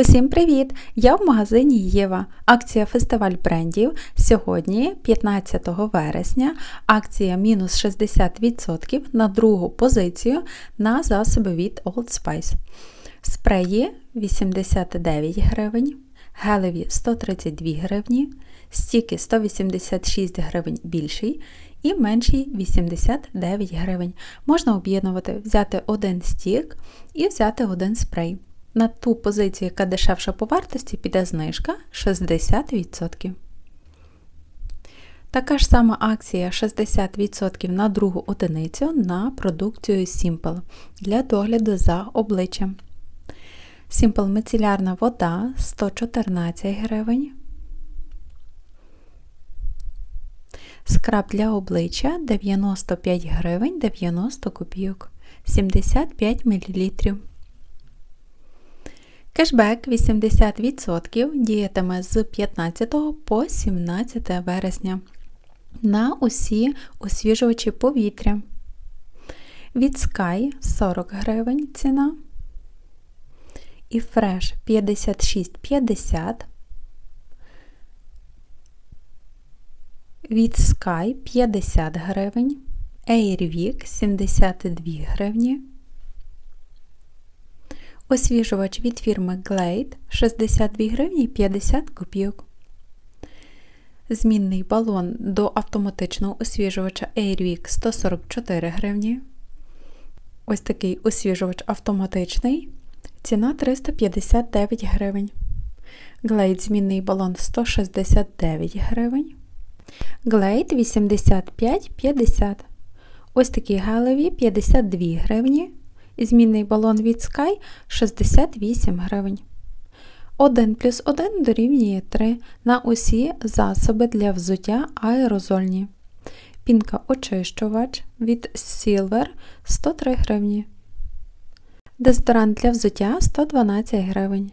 Усім привіт! Я в магазині Єва. Акція фестиваль брендів. Сьогодні, 15 вересня, акція мінус 60% на другу позицію на засоби від Old Spice. Спреї 89 гривень, гелеві 132 гривні, стіки 186 гривень більший і менший 89 гривень. Можна об'єднувати, взяти один стік і взяти один спрей. На ту позицію, яка дешевша по вартості, піде знижка 60%. Така ж сама акція 60% на другу одиницю на продукцію Simple для догляду за обличчям. Simple мицелярна вода 114 гривень. Скраб для обличчя 95 гривень 90 копійок 75 мл. Кешбек 80% діятиме з 15 по 17 вересня на усі освіжувачі повітря. Від Sky 40 гривень ціна. І Fresh 56,50. Від Sky 50 гривень. Airwick 72 гривні. Освіжувач від фірми Glade 62 гривні 50 копійок. Змінний балон до автоматичного освіжувача Airwick 144 гривні. Ось такий освіжувач автоматичний. Ціна 359 гривень. Glade змінний балон 169 гривень. Glade 85,50. Ось такі гелеві 52 гривні. Змінний балон від Sky 68 гривень. 1 плюс 1 дорівнює 3 на усі засоби для взуття аерозольні. Пінка очищувач від Silver 103 гривні. Дезодорант для взуття 112 гривень.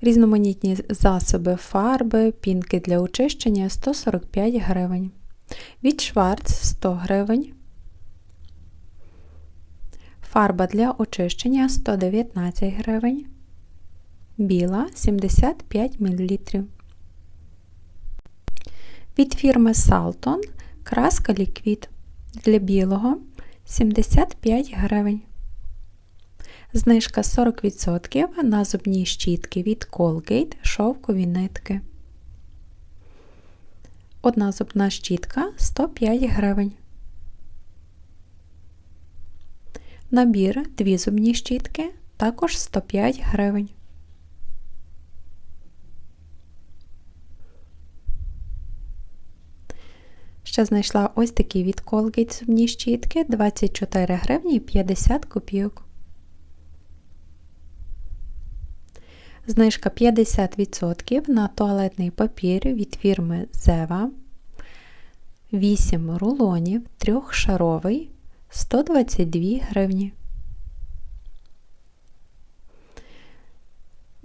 Різноманітні засоби фарби, пінки для очищення 145 гривень. Від Schwarz 100 гривень. Фарба для очищення 119 гривень. Біла 75 мл. Від фірми Salton краска ліквід для білого 75 гривень. Знижка 40% на зубні щітки від Colgate шовкові нитки. Одна зубна щітка 105 гривень. Набір дві зубні щітки також 105 гривень. Ще знайшла ось такі від Colgate зубні щітки 24 гривні 50 копійок. Знижка 50% на туалетний папір від фірми Zeva. 8 рулонів, трьохшаровий 122 гривні.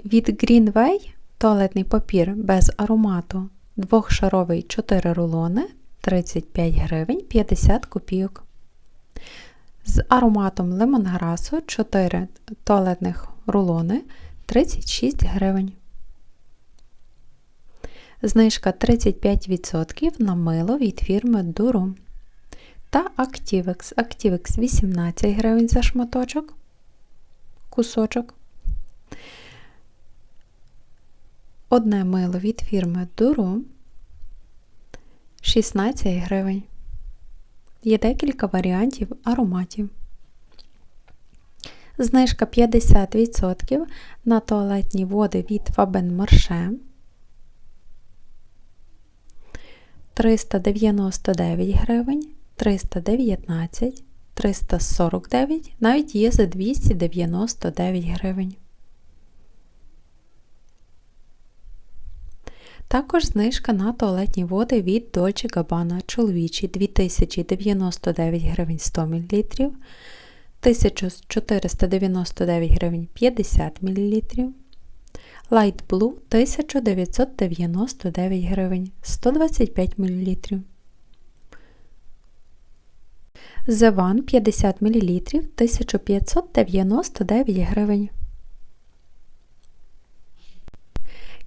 Від Greenway туалетний папір без аромату двохшаровий 4 рулони 35 гривень 50 копійок. З ароматом лемонграсу 4 туалетних рулони 36 гривень. Знижка 35% на мило від фірми Durum та Activex. Activex 18 гривень за шматочок, кусочок. Одне мило від фірми Duro 16 гривень. Є декілька варіантів ароматів. Знижка 50% на туалетні води від Faben Marche 399 гривень. 319, 349, навіть є за 299 гривень. Також знижка на туалетні води від Dolce Gabbana чоловічі 2099 гривень 100 мл, 1499 гривень 50 мл, Light Blue 1999 гривень 125 мл. The One 50 мл 1599 гривень.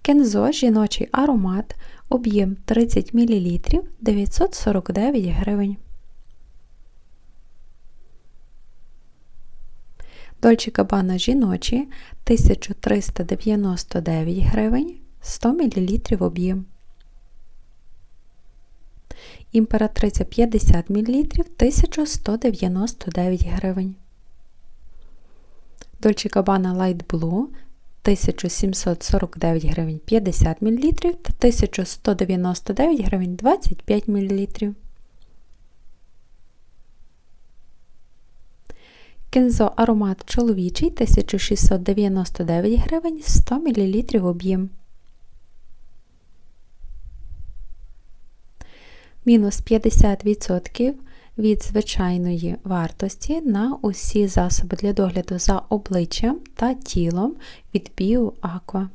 Кензо жіночий аромат, об'єм 30 мл 949 гривень. Дольче Габана жіночі 1399 гривень 100 мл об'єм. Імператриця 50 мл 1199 гривень. Дольче Gabbana Light Blue 1749 гривень 50 мл та 1199 гривень 25 мл. Кензо аромат чоловічий 1699 гривень 100 мл об'єм. Мінус 50% від звичайної вартості на усі засоби для догляду за обличчям та тілом від BioAqua.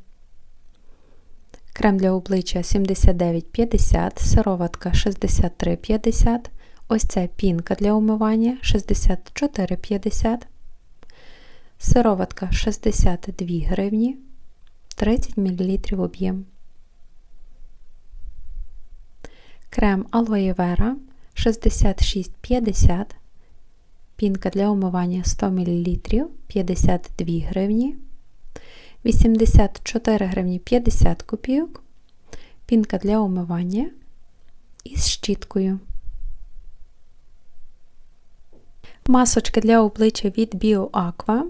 Крем для обличчя 79,50, сироватка 63,50, ось це пінка для умивання 64,50, сироватка 62 гривні, 30 мл об'єм. Крем Aloe Vera 66,50, пінка для умивання 100 мл 52 гривні, 84 гривні 50 копійок, пінка для умивання із щіткою. Масочка для обличчя від BioAqua.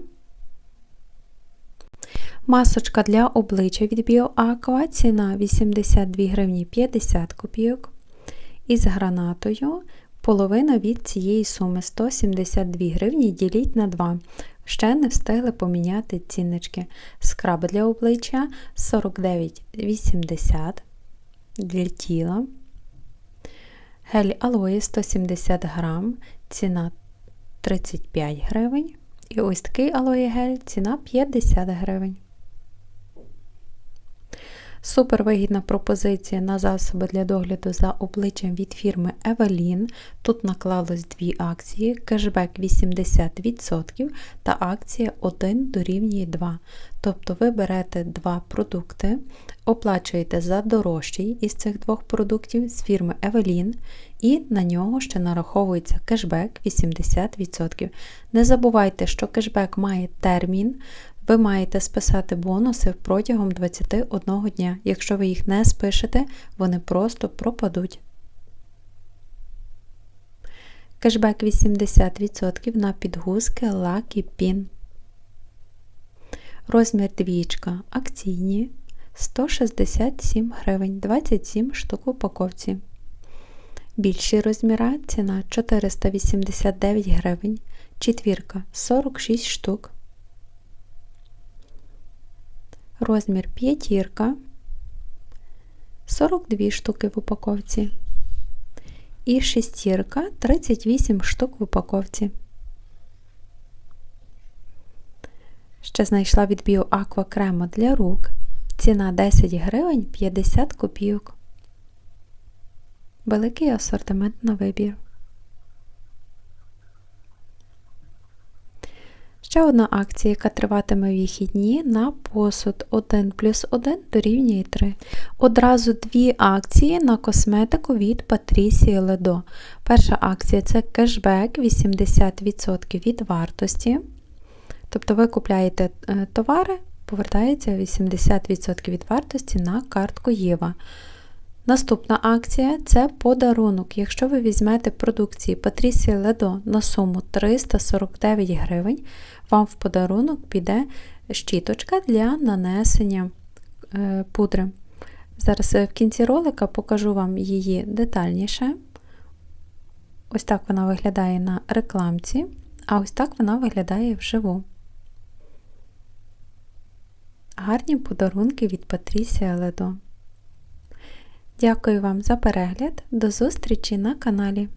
Масочка для обличчя від BioAqua, ціна 82 гривні 50 копійок із гранатою половина від цієї суми 172 гривні діліть на 2. Ще не встигли поміняти ціннички. Скраб для обличчя 49,80 для тіла. Гель алої 170 грам, ціна 35 гривень. І ось такий алої гель ціна 50 гривень. Супервигідна пропозиція на засоби для догляду за обличчям від фірми Evelyn. Тут наклалось дві акції: кешбек 80% та акція 1 дорівнює 2. Тобто ви берете два продукти, оплачуєте за дорожчий із цих двох продуктів з фірми Evelyn, і на нього ще нараховується кешбек 80%. Не забувайте, що кешбек має термін. Ви маєте списати бонуси протягом 21 дня. Якщо ви їх не спишете, вони просто пропадуть. Кешбек 80% на підгузки Lucky Pin. Розмір двічка акційні 167 гривень 27 штук упаковці. Більші розміра ціна 489 гривень, четвірка 46 штук розмір п'ятірка, 42 штуки в упаковці. І шестірка 38 штук в упаковці. Ще знайшла від BioAqua для рук. Ціна 10 гривень 50 копійок. Великий асортимент на вибір. Ще одна акція, яка триватиме вихідні на посуд 1 плюс 1 дорівнює 3. Одразу дві акції на косметику від Patricia Ledo. Перша акція це кешбек 80% від вартості. Тобто ви купляєте е, товари, повертається 80% від вартості на картку Єва. Наступна акція це подарунок. Якщо ви візьмете продукції Patricia Ledo на суму 349 гривень, вам в подарунок піде щіточка для нанесення е, пудри. Зараз е, в кінці ролика покажу вам її детальніше. Ось так вона виглядає на рекламці, а ось так вона виглядає вживу. Гарні подарунки від Патрісія Ледо. Дякую вам за перегляд. До зустрічі на каналі!